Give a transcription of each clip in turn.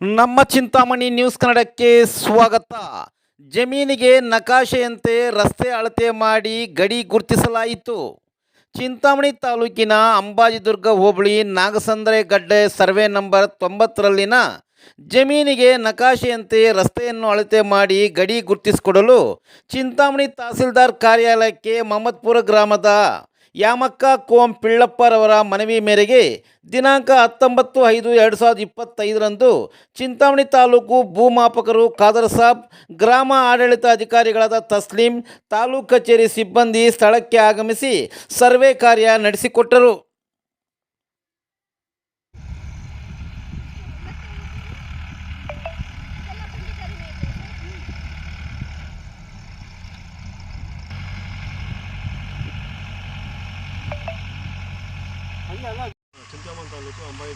ನಮ್ಮ ಚಿಂತಾಮಣಿ ನ್ಯೂಸ್ ಕನ್ನಡಕ್ಕೆ ಸ್ವಾಗತ. ಜಮೀನಿಗೆ ನಕಾಶೆಯಂತೆ ರಸ್ತೆ ಅಳತೆ ಮಾಡಿ ಗಡಿ ಗುರುತಿಸಲಾಯಿತು. ಚಿಂತಾಮಣಿ ತಾಲೂಕಿನ ಅಂಬಾಜಿದುರ್ಗ ಹೋಬಳಿ ನಾಗಸಂದ್ರೆ ಗಡ್ಡೆ ಸರ್ವೆ ನಂಬರ್ ತೊಂಬತ್ತರಲ್ಲಿನ ಜಮೀನಿಗೆ ನಕಾಶೆಯಂತೆ ರಸ್ತೆಯನ್ನು ಅಳತೆ ಮಾಡಿ ಗಡಿ ಗುರುತಿಸಿಕೊಡಲು ಚಿಂತಾಮಣಿ ತಹಸೀಲ್ದಾರ್ ಕಾರ್ಯಾಲಯಕ್ಕೆ ಮಹಮ್ಮದ್ಪುರ ಗ್ರಾಮದ ಯಾಮಕ್ಕ ಕೋಂ ಪಿಳ್ಳಪ್ಪರವರ ಮನವಿ ಮೇರೆಗೆ ದಿನಾಂಕ ಹತ್ತೊಂಬತ್ತು ಐದು ಎರಡು ಸಾವಿರದ ಇಪ್ಪತ್ತೈದರಂದು ಚಿಂತಾಮಣಿ ತಾಲೂಕು ಭೂಮಾಪಕರು ಖಾದರ್ ಸಾಬ್, ಗ್ರಾಮ ಆಡಳಿತ ಅಧಿಕಾರಿಗಳಾದ ತಸ್ಲೀಂ ತಾಲೂಕು ಕಚೇರಿ ಸಿಬ್ಬಂದಿ ಸ್ಥಳಕ್ಕೆ ಆಗಮಿಸಿ ಸರ್ವೆ ಕಾರ್ಯ ನಡೆಸಿಕೊಟ್ಟರು. ಚಿಂತಾಮಣಿ ತಾಲೂಕು ಹೋಬಳಿ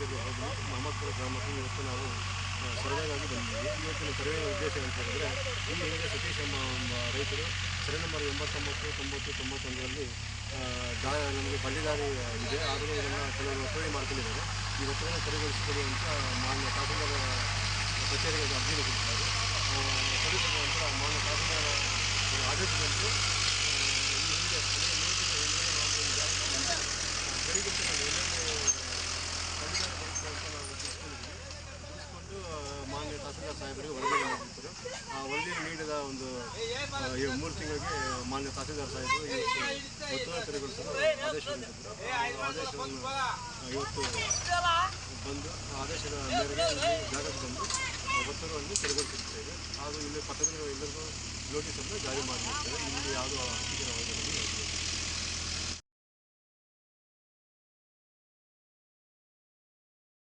ಮಹಮ್ಮದ್ಪುರ ಗ್ರಾಮಕ್ಕೆ ಇವತ್ತು ನಾವು ಆ, ಸರ್ವೆಗಾಗಿ ಬಂದಿದ್ದೀವಿ. ಇವತ್ತಿನ ಸರ್ವೆ ಉದ್ದೇಶ ಅಂತ ಹೇಳಿದ್ರೆ ಇಲ್ಲಿ ಹಿಂದೆ ಸತೀಶ್ ಎಂಬ ರೈತರು ಸರಿ ನಂಬರ್ ಎಂಬತ್ತೊಂಬತ್ತು ತೊಂಬತ್ತು ತೊಂಬತ್ತೊಂದರಲ್ಲಿ ದಾ ನಮಗೆ ಬಳ್ಳಿದಾರಿ ಇದೆ. ಆದರೂ ಇದನ್ನು ಕೆಲವರು ಒತ್ತುವರಿ ಮಾಡ್ಕೊಂಡಿದ್ದಾರೆ. ಈ ಒತ್ತುವರಿ ಸರಿಗೊಳಿಸಿಕೊಡಿ ಅಂತ ಮಾನ್ಯ ತಹಸೀಲ್ದಾರ್ ಕಚೇರಿಗೆ ಅರ್ಜಿ ಕೊಟ್ಟಿದ್ದಾರೆ. ಸರಿಪಡಿಸಿದ ನಂತರ ಮಾನ್ಯ ತಹಸೀಲ್ದಾರ್ ಆದೇಶದಂತೆ ಈ ಹಿಂದೆ ಅಂದರೆ ಮಾನ್ಯ ತಹಸೀಲ್ದಾರ್ ಸಾಹೇಬರಿಗೆ ವರದಿ ನೀಡಿದ್ದರು ಆ ವರದಿ ನೀಡಿದ ಒಂದು ಮೂರು ತಿಂಗಳಿಗೆ ಮಾನ್ಯ ತಹಸೀಲ್ದಾರ್ ಸಾಹೇಬರು ಒತ್ತುವರಿ ತೆರವುಗೊಳಿಸಲು ಆದೇಶ ನೀಡಿದ್ರು. ಆದೇಶವನ್ನು ಇವತ್ತು ಬಂದು ಆದೇಶದ ಮೇರೆಗೆ ಇಲ್ಲಿ ಜಾಗಕ್ಕೆ ಬಂದು ಅಲ್ಲಿ ತೆರವುಗೊಳಿಸಿರ್ತೇವೆ ಹಾಗೂ ಇಲ್ಲಿ ಪತ್ರಕರ್ತರು ಎಲ್ಲರಿಗೂ ನೋಟಿಸನ್ನು ಜಾರಿ ಮಾಡಿದ್ದೇವೆ. ಇಲ್ಲಿ ಯಾವುದೂ